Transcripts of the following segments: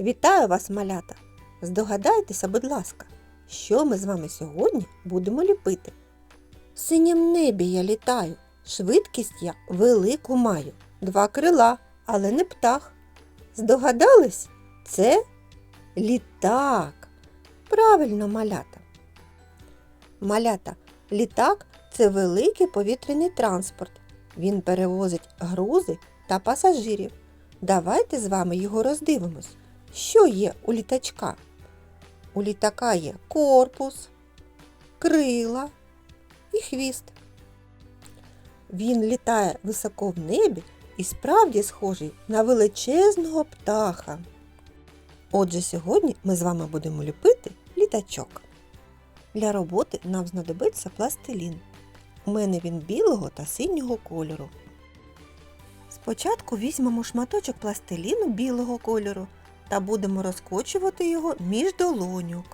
Вітаю вас, малята! Здогадайтеся, будь ласка, що ми з вами сьогодні будемо ліпити. В синім небі я літаю, швидкість я велику маю, два крила, але не птах. Здогадались? Це літак. Правильно, малята. Малята, літак це великий повітряний транспорт. Він перевозить грузи та пасажирів. Давайте з вами його роздивимось. Що є у літачка? У літака є корпус, крила і хвіст. Він літає високо в небі і справді схожий на величезного птаха. Отже, сьогодні ми з вами будемо ліпити літачок. Для роботи нам знадобиться пластилін. У мене він білого та синього кольору. Спочатку візьмемо шматочок пластиліну білого кольору та будемо розкочувати його між долонюк.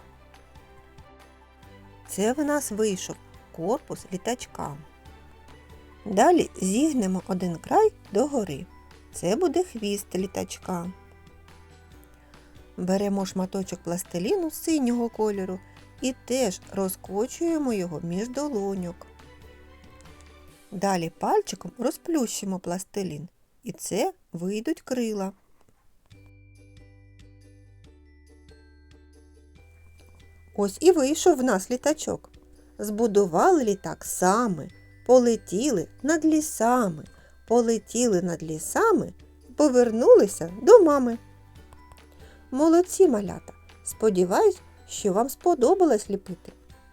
Це в нас вийшов корпус літачка. Далі зігнемо один край догори. Це буде хвіст літачка. Беремо шматочок пластиліну синього кольору і теж розкочуємо його між долонюк. Далі пальчиком розплющимо пластилін, і це вийдуть крила. Ось і вийшов в нас літачок. Збудували літак саме, полетіли над лісами, полетіли над лісами повернулися до мами. Молодці малята! Сподіваюсь, що вам сподобалось ліпити.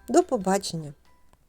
До побачення!